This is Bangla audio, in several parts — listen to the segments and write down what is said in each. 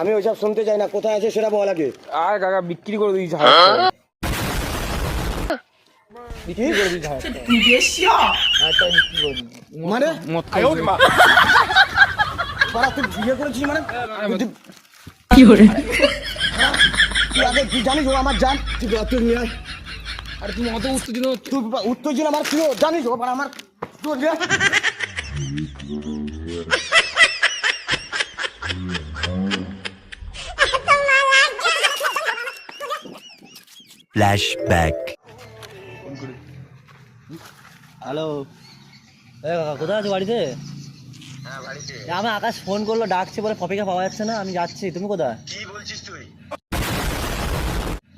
আমি ওইসব শুনতে চাই না। কোথায় আছে সেটা বল আগে। আর কাকা বিক্রি করে দিয়েছি বিক্রি করে দিয়েছি মানে? বাড়া তুই বিয়ে করেছিস মানে? কি hore আগে তুই জানিস ও আমার জান। তুই তুই নিয়ে। আর তুমি অত তুই উত্তেজনা আমার তুই জানিস ও আমার তুই Flashback. হ্যালো এ কাকা কোথায় আছো বাড়িতে? এ, আমার আকাশ ফোন করল ডাকছে বলে পপিকা পাওয়া যাচ্ছে না আমি যাচ্ছি। তুমি কোথায়? কি বলছিস তুই?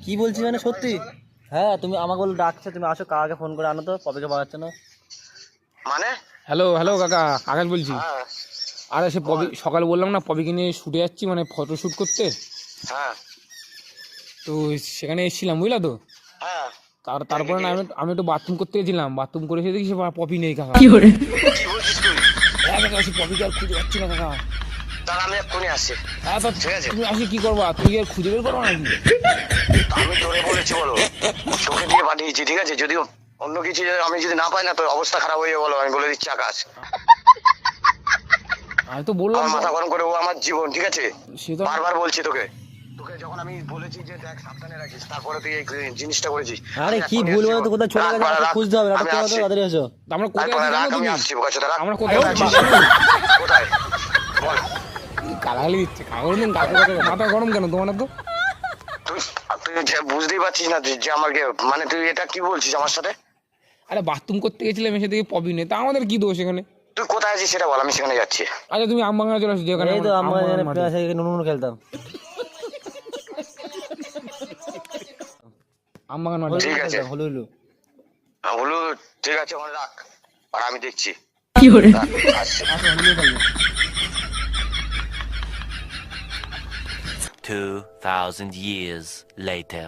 কি বলছি মানে সত্যি? হ্যাঁ তুমি আমাকে বলল ডাকছে তুমি আসো কাকাকে ফোন করে আনো তো পপিকা পাওয়া যাচ্ছে না। মানে? হ্যালো হ্যালো কাকা আকাশ বলছি। আরে সে পবি সকালে বললাম না পবিকে নিয়ে শুটে যাচ্ছি মানে ফটো শুট করতে। হ্যাঁ। তো সেখানে এসেছিলাম বুঝলা তো? হ্যাঁ। তার তারপরে না আমি আমি একটু বাথরুম করতে গেছিলাম বাথরুম করে এসে দেখি সে পপি নেই কাকা। কি hore কি হ্যাঁ কাকা সে পপিকে আর খুঁজে পাচ্ছি না কাকা। আমি এক্ষুনি আসছি। হ্যাঁ তা ঠিক আছে। তুমি আসি কি করবা? তুমি আর খুঁজে বের করবা নাকি? আমি বলেছি বলো। তোকে দিয়ে পাঠিয়েছি ঠিক আছে? যদিও অন্য কিছু আমি যদি না পাই না তোর অবস্থা খারাপ হয়ে যাবে বলো। আমি বলে দিচ্ছি আকাশ। আমি তো বললাম আমার মাথা। গরম করে ও আমার জীবন ঠিক আছে? সে তো বারবার বলছি তোকে। তোকে যখন আমি বলেছি যে দেখ সাবধানে রাখিস তারপরে তুই এই জিনিসটা করেছিস। আরে কি ভুল আসছি, তো কোথায় চলে গেছে আমাকে খুঁজতে হবে আমি রাখতে তাড়াতাড়ি এসো। আমরা কোথায় আছি রাখ, জানো আমি তুমি আসছি বোকাচোদা, রাখ। আমরা কোথায় আছি কোথায়? বল। কালাগালি দিচ্ছে? কাগজ দিন মাথা গরম কেন তোমার তো তুই তুই বুঝতেই পারছিস না যে- যে আমাকে মানে তুই এটা কি বলছিস আমার সাথে? আরে বাথরুম করতে গেছিলাম এসে দেখি পপি নেই। তা আমাদের কি দোষ এখানে? তুই কোথায় আছিস সেটা বল আমি সেখানে যাচ্ছি। আচ্ছা তুমি আমবাগানে চলে আসো যেখানে এই তো নুন নুন খেলতাম। আমবাগান মাঠে ঠিক আছে। হলো হলো হলো ঠিক আছে ওখানে রাখ। আর আমি দেখছি। কি রাখ, আসছি। Two thousand years later.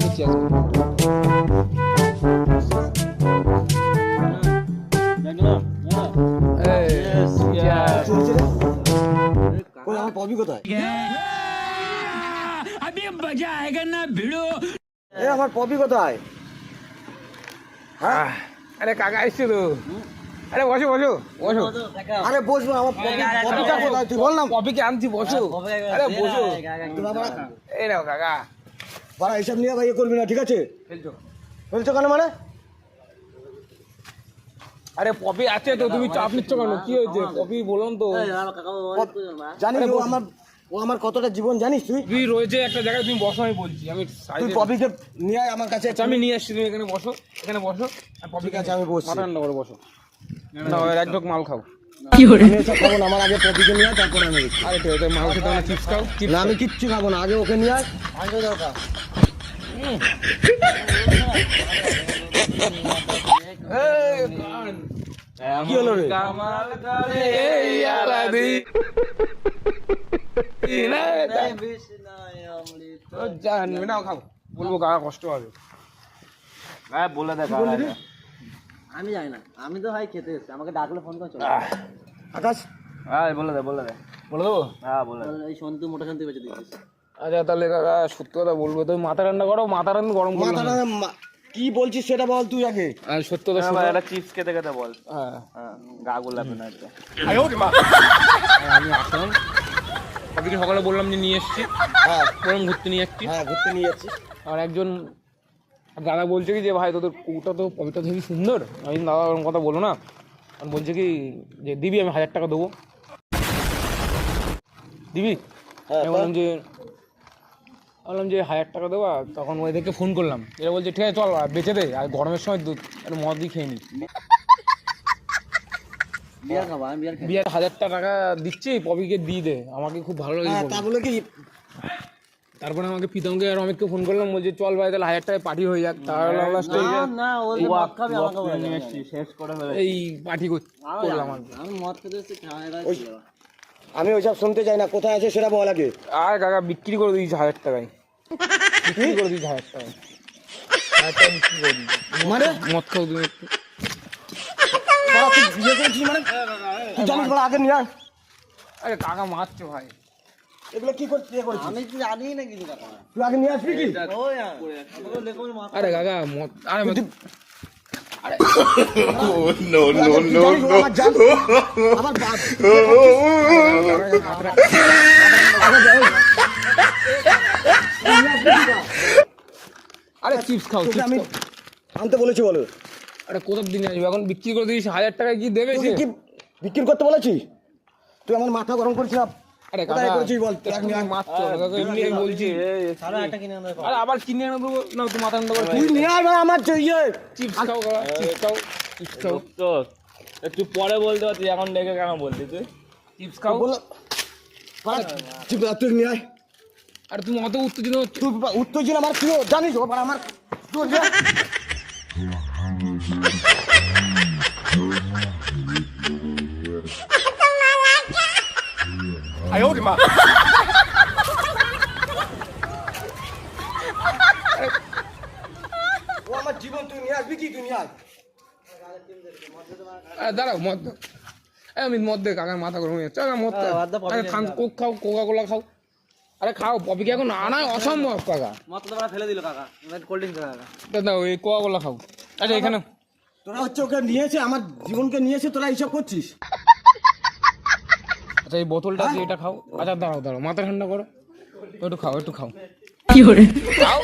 আজকে ওই আমার পপি কোথায় এ আমার পপি কোথায়? হ্যাঁ আরে কাকা এসছে তো। আরে বসো বসো বসো। আরে বসবো আমার পপি পপিটা কোথায়? তুই বল না। পপিকে আনছি বসো। আরে বসো। এই নাও কাকা। বাড়া এইসব নিয়ে ভাই ইয়ে করবি না ঠিক আছে? খেলছো বলছো কেন মানে? আরে পপি আছে তো তুমি চাপ নিচ্ছ কেন? কি হয়েছে? পপি বললাম তো। জানিস ও আমার ও আমার কতটা জীবন জানিস তুই তুই রয়েছে একটা জায়গায় তুমি বসো আমি বলছি আমি তুই পপিকে নিয়ে আয় আমার কাছে আচ্ছা আমি নিয়ে আসছি তুমি এখানে বসো এখানে বসো আর পপি ঠিক আছে আমি বসছি ঠান্ডা করে বসো না এক ঢোক মাল খাও কি আমি এসব খাব না আমার আগে পপিকে নিয়ে আয় আমি। আরে মাল খেতে না চিপস খাও না আমি কিচ্ছু খাব না আগে ওকে নিয়ে আয় কি হলো রে আচ্ছা তাহলে কথা বলব মাথা ঠান্ডা করো মাথা ঠান্ডা গরম কি বলছিস সেটা বল তুই আগে আর সত্যি চিপস খেতে খেতে বল হ্যাঁ গা গোলাপি না আমি আসলাম কপিকে সকালে বললাম যে নিয়ে এসছি। হ্যাঁ। বললাম ঘুরতে নিয়ে যাচ্ছি হ্যাঁ ঘুরতে নিয়ে যাচ্ছি। আর একজন দাদা বলছে কি যে ভাই তোদের কুকুরটা তো কবিতা হেবি সুন্দর। আমি দাদা ওরকম কথা বলো না। আর বলছে কি যে দিবি আমি হাজার টাকা দেবো। দিবি? হ্যাঁ, বললাম যে বললাম যে হাজার টাকা দেবো। তখন ওদেরকে ফোন করলাম। এরা বলছে ঠিক আছে চল আর বেঁচে দে। আর গরমের সময় দুধ একটু মদই খেয়ে নি। বিয়ার খাব আমি বিয়ার বিয়ার হাজারটা টাকা দিচ্ছি পবিকে দিয়ে দে। আমাকে খুব ভালো লাগে হ্যাঁ তা বলে কি? তারপরে আমাকে প্রীতমকে আর অমিতকে ফোন করলাম বলছে চল ভাই তাহলে হাজার টাকায় পার্টি হয়ে যাক। তাহলে না না ও শেষ করে এই পার্টি করলাম আমি মদ খেতে আমি ওইসব শুনতে চাই না কোথায় আছে সেটা বল আগে। আর কাকা বিক্রি করে দিয়েছি হাজার টাকায় বিক্রি করে দিয়েছি হাজার টাকায় হাজার টাকা বিক্রি করে দিয়েছি। মানে? মদ খাও তুমি একটু। বাড়া, তুই বিয়ে করেছিস মানে। তুই জানিস বলে আগে নিয়ে আয়। আরে কাকা মারছে ভাই। এগুলো কি করছিস? আমি তো জানি না কিছু কাকা। তুই আগে নিয়ে আসবি কি? ওই আমাকে দেখো মাথা আরে কাকা আরে আমার বাপ চিপস খাও আমি আনতে বলেছি বলো। আরে কোথার দিনে আসবে? এখন বিক্রি করে দিয়েছি হাজার টাকা কি দেবে সে? কি বিক্রি করতে বলেছি? তুই আমার মাথা গরম করছিস না। আরে কোথায় কাকা করেছিস বল? তুই তুমি মারছো না, কাকা, এমনি আমি বলছি। আরে আবার কিনে এনে দেবো না তুই মাথা ঠান্ডা করে। তুই নিয়ে আয় ভাই, আমার যে ইয়ে চিপস খাও কাকা চিপস খাও চিপস খাও। তো একটু পরে বলতে পারতি এখন ডেকে কেন বললি তুই? চিপস খাও। বল। তুই তুই নিয়ে আয়। আরে তুমি অত উত্তেজিত হচ্ছ। তুই বা- উত্তেজনা আমার প্রিয় জানিস ও আমার তোর যে ও আমার জীবন তুই নিয়ে আসবি কি তুই নিয়ে আয় আরে দাঁড়াও মদ দাও এই আমি মদ দে কাকার মাথা গরম হয়ে যাচ্ছে আরে মদ হ্যাঁ, বাদ দাও, পপি আরে খেয়ে কোক খাও কোকা কোলা খাও আরে খাও পপিকে এখন আনাই অসম্ভব কাকা তো ফেলে দিল কাকা কোল্ড ড্রিঙ্কস কাকা দাদা ওই কোকা কোলা খাও আচ্ছা এখানে তোরা হচ্ছে ওকে নিয়েছে আমার জীবনকে নিয়েছে তোরা এইসব করছিস আচ্ছা এই বোতলটা দিয়ে এটা খাও। আচ্ছা দাঁড়াও দাঁড়াও মাথা ঠান্ডা করো। একটু খাও একটু খাও। কি করে? খাও।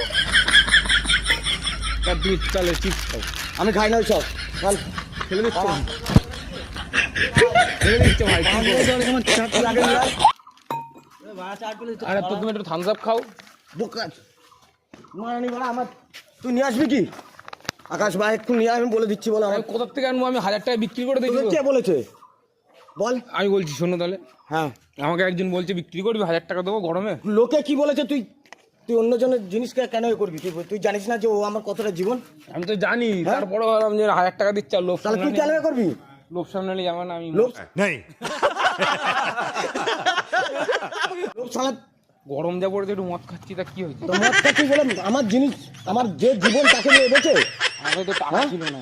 তা তুমি তাহলে চিপস খাও। আমি খাই না ওইসব চল। ফেলে দিচ্ছ? ফেলে দিচ্ছ ভাই। আরে তো তুমি একটু থামস আপ খাও। বোকা। মারানি বলা আমার তুই নিয়ে আসবি কি? আকাশ ভাই একটু নিয়ে আয়, আমি বলে দিচ্ছি বলো আমি কোথার থেকে আনব? আমি হাজার টাকা বিক্রি করে তোকে কে বলেছে? বল। আমি বলছি শোনো তাহলে। হ্যাঁ। আমাকে একজন বলছে বিক্রি করবি? হাজার টাকা দেবো গরমে? লোকে কি বলেছে? তুই তুই অন্যজনের জিনিসকে কেন এ করবি? তুই তুই জানিস না যে ও আমার কতটা জীবন? আমি তো জানি হ্যাঁ? তারপরে ভাবলাম যে হাজার টাকা দিচ্ছে আর লোভ তাহলে তুই কেন এ করবি? লোভ সামনে যাবে না আমি লোক লোক শালা গরম যা পড়েছে একটু মদ খাচ্ছি তা কি হয়েছে? তো মদ খাচ্ছিস বলে আমার জিনিস আমার যে জীবন তাকে নিয়ে বেঁচে আমাদের তো টাকা হ্যাঁ? ছিল না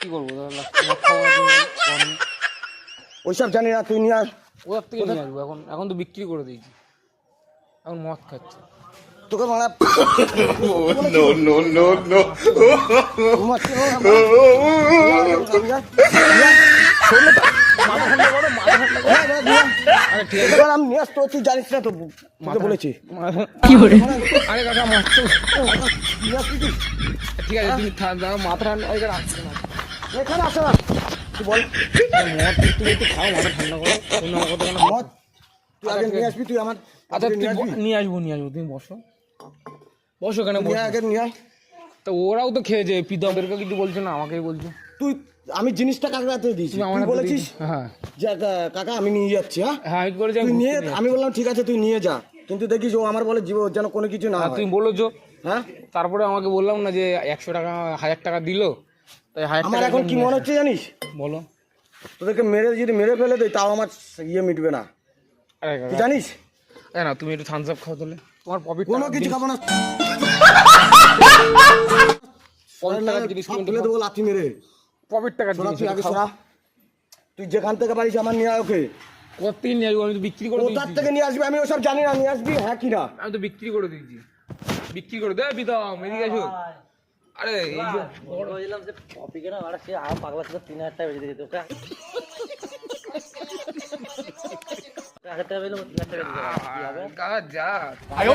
কি করব? দাদা। ওইসব জানি না তুই নিয়ে কোথার থেকে নিয়ে আসব এখন এখন তো বিক্রি করে দিয়েছি। এখন মদ খাচ্ছে। তোকে মারা আমি নিয়ে আসতে তুই জানিস না তো বলেছি। আরে কাকা? ঠিক আছে তুমি মাথা ঠান্ডা এখানে আসছে না। বল? মদ তুমি একটু খাও মাথা ঠান্ডা করো অন্য কথা কেন মদ তুই আগে নিয়ে আসবি তুই আমার আচ্ছা তুই নিয়ে আসবি নিয়ে আসব তুমি বসো। বসো কেন আগে নিয়ে আয় তো ওরাও তো খেয়েছে পিতাদেরকে কিছু বলছো না আমাকেই বলছো। তুই আমি জিনিসটা কাকে হাতে দিয়েছি? তুই বলেছিস হ্যাঁ। যে কাকা আমি নিয়ে যাচ্ছি হ্যাঁ? হ্যাঁ আমি তুই আমি নিয়ে আমি বললাম ঠিক আছে তুই নিয়ে যা। কিন্তু দেখিস ও আমার বলে জীব যেন কোনো কিছু না আর তুমি বলেছ। হ্যাঁ? তারপরে আমাকে বললাম না যে একশো টাকা হাজার টাকা দিলো। তাই আমার টাকা এখন কি মনে হচ্ছে জানিস? বলো। তোদেরকে মেরে যদি মেরে ফেলে দেয় তাও আমার ইয়ে মিটবে না। তুই জানিস? এ না তুমি একটু থামস আপ খাও তাহলে। তোমার কোনো কিছু খাব না। প্রফিট টাকার জিনিস তুলে দেবো লাথি মেরে। প্রফিট টাকার জিনিস তুই আগে খাও। তুই যেখান থেকে পারিস আমার নিয়ে আয় ওকে। কোথার নিয়ে আসব? আমি তো বিক্রি করে কোথার থেকে নিয়ে আসবি? আমি ওসব জানি না নিয়ে আসবি? হ্যাঁ কি না? আমি তো বিক্রি করে দিয়েছি। বিক্রি করে দে পিতাম এদিকে আসো আরে এই যে বড়। হয়েছিলাম যে কপিকে না মারা সে আর পাগলা ছিল তিন হাজার টাকা বেঁচে দিতে যা। আর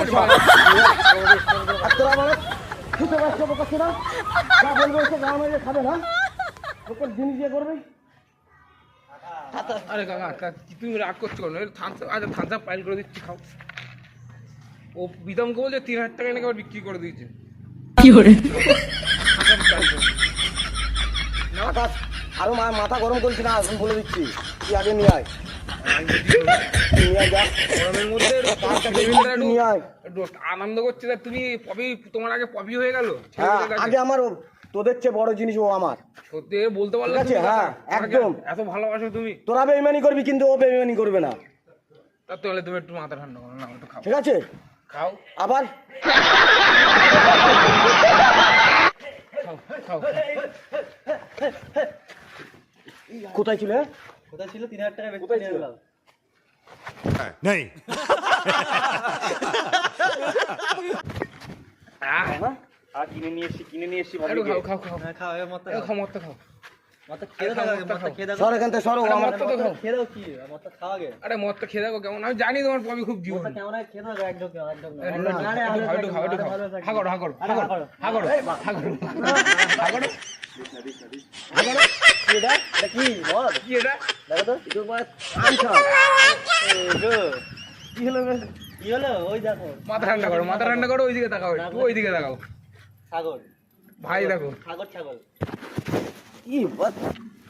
আরে কাকা কা- তুমি রাগ করছ কেন? আচ্ছা আপ পাইল করে দিচ্ছি খাও। ও বিদমকে বলছে তিন হাজার টাকা নাকি আবার বিক্রি করে দিয়েছে। কি করে? আকাশ আরও মাথা গরম করিস না আসুন বলে দিচ্ছি। তুই আগে নিয়ে আয়। আনন্দ করছে তুমি পপি তোমার আগে পপি হয়ে গেল? হ্যাঁ আগে আমার তোদের চেয়ে বড় জিনিস ও আমার। সত্যি বলতে পারলে আছে, হ্যাঁ, একদম। এত ভালোবাসো তুমি। তোরা বেইমানি করবি কিন্তু ও বেইমানি করবে না। তাহলে তুমি একটু মাথা ঠান্ডা করো না একটু খাও ঠিক আছে? খাও। আবার? খাও খাও। কোথায় ছিল? কোথায় ছিল? তিন হাজার টাকা বেঁচে নিয়ে গেলাম। আর কিনে নিয়ে এসছি কিনে নিয়ে এসছি খাও খাও খাও। হ্যাঁ, খাও জানি তোমার পপি খুব জীবন। কেমন হয়? খেয়ে দাও আগে, কি কি কি। কি? কি মাথা ঠান্ডা করো মাথা ঠান্ডা করো ওইদিকে তাকাও একটু ওইদিকে তাকাও ভাই দেখো ছাগল কি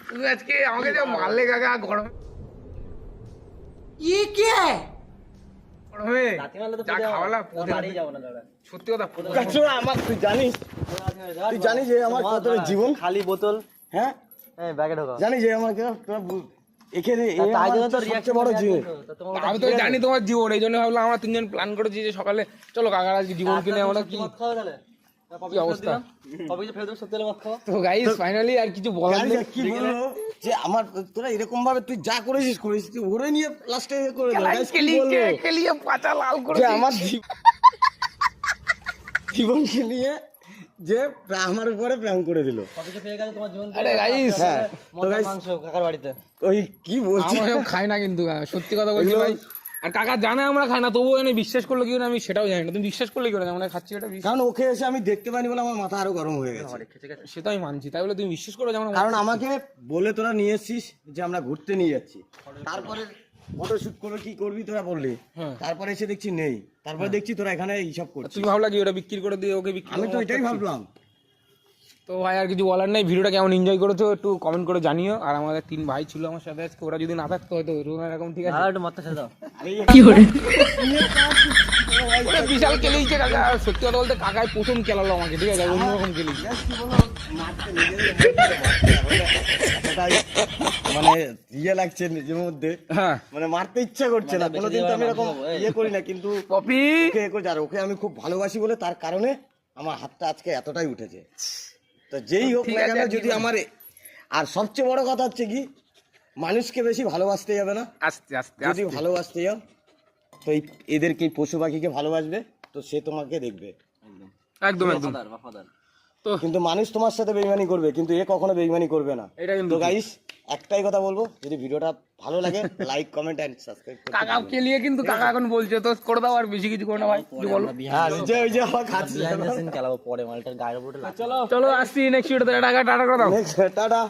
তুমি আজকে আমাকে যা মারলে কাকা গরম গরমে রাতে মারলে তো যা। খাওয়ালা সত্যি কথা আমার তুই জানিস তুই জানিস যে আমার কতটা জীবন? খালি বোতল হ্যাঁ হ্যাঁ ব্যাগে ঢোকা যে এখানে বড় জীবন আমি তো জানি তোমার জীবন এই জন্য ভাবলাম আমরা তিনজন প্ল্যান করেছি যে সকালে চলো কাকার আজকে জীবন কিনে আমরা কি মদ খাওয়া তাহলে কি অবস্থা? কবে যে ফেরত সত্যি মদ খাওয়া তো গাইস ফাইনালি আর কিছু বলার নেই কি বলব যে আমার তোরা এরকম ভাবে তুই যা করেছিস করেছিস তুই ওরে নিয়ে লাস্টে করে দিল Guys, কি বলব? খেলিয়ে পাতা লাল করে আমার জীব- জীবনকে নিয়ে যে আমার উপরে প্ল্যান করে দিল। কবে যে পেয়ে গেছে তোমার জীবন আরে গাইস হ্যাঁ তো কাকার বাড়িতে। ওই কি বলছিস আমরা খাই না কিন্তু সত্যি কথা বলছি ভাই। আর কাকা জানে আমরা খাই না তবুও এনে বিশ্বাস করল কি না আমি সেটাও জানি না। তুমি বিশ্বাস করলে কি করে? আমরা খাচ্ছি এটা বিশ্বাস- কারণ ওকে এসে আমি দেখতে পাইনি বলে আমার মাথা আরও গরম হয়ে গেছে। সেটা আমি মানছি তাই বলে তুমি বিশ্বাস করো যেমন কারণ আমাকে বলে তোরা নিয়ে এসছিস যে আমরা ঘুরতে নিয়ে যাচ্ছি। তারপরে ফটো করে কি করবি তোরা বললি? হ্যাঁ। তারপরে এসে দেখছি নেই। তারপরে দেখছি তোরা এখানে হিসাব করছিস। তুমি ভাবলা কি ওটা বিক্রি করে দিয়ে ওকে বিক্রি আমি তো এটাই ভাবলাম। তো ভাই আর কিছু বলার নেই। ভিডিওটা কেমন এনজয় করেছ একটু কমেন্ট করে জানিও। আর আমাদের তিন ভাই ছিল আমার সাথে আজকে ওরা যদি না থাকতো হয়তো এরকম ঠিক আছে। আর একটু মাথা দাও ওরা বিশাল খেলেইছে কাকা। সত্যি কথা বলতে কাকাই প্রথম খেলালো আমাকে ঠিক আছে? অন্যরকম এতটাই মানে ইয়ে লাগছে নিজের মধ্যে। হ্যাঁ। মানে মারতে ইচ্ছা করছে না। বেঁচে কোনোদিন তো আমি এরকম ইয়ে করি না কিন্তু পপি! ওকে আমি খুব ভালোবাসি বলে তার কারণে আমার হাতটা আজকে এতটাই উঠেছে। তো যেই হোক না কেন যদি আমার আর সবচেয়ে বড় কথা হচ্ছে কি মানুষকে বেশি ভালোবাসতে যাবে না। আস্তে আস্তে যদি ভালোবাসতে যাও তো এই এদেরকে এই পশু পাখিকে ভালোবাসবে? তো সে তোমাকে দেখবে। একদম। একদম তো কিন্তু মানুষ তোমার সাথে বেইমানি করবে কিন্তু এ কখনো বেইমানি করবে না। এটা কিন্তু গাইস একটাই কথা বলব যদি ভিডিওটা ভালো লাগে লাইক কমেন্ট এন্ড সাবস্ক্রাইব করতে কাকা খেলিয়ে কিন্তু কাকা এখন বলছে তো করে দাও আর বেশি কিছু করে না ভাই কিছু বলো। হ্যাঁ ওই যে ওই যে আমার খাচ্ছে খেলাবো পরে মালটার গায়ের উপরে লাগবে। চলো আসছি নেক্সট ভিডিওতে টাটা টাটা করে দাও। টাটা।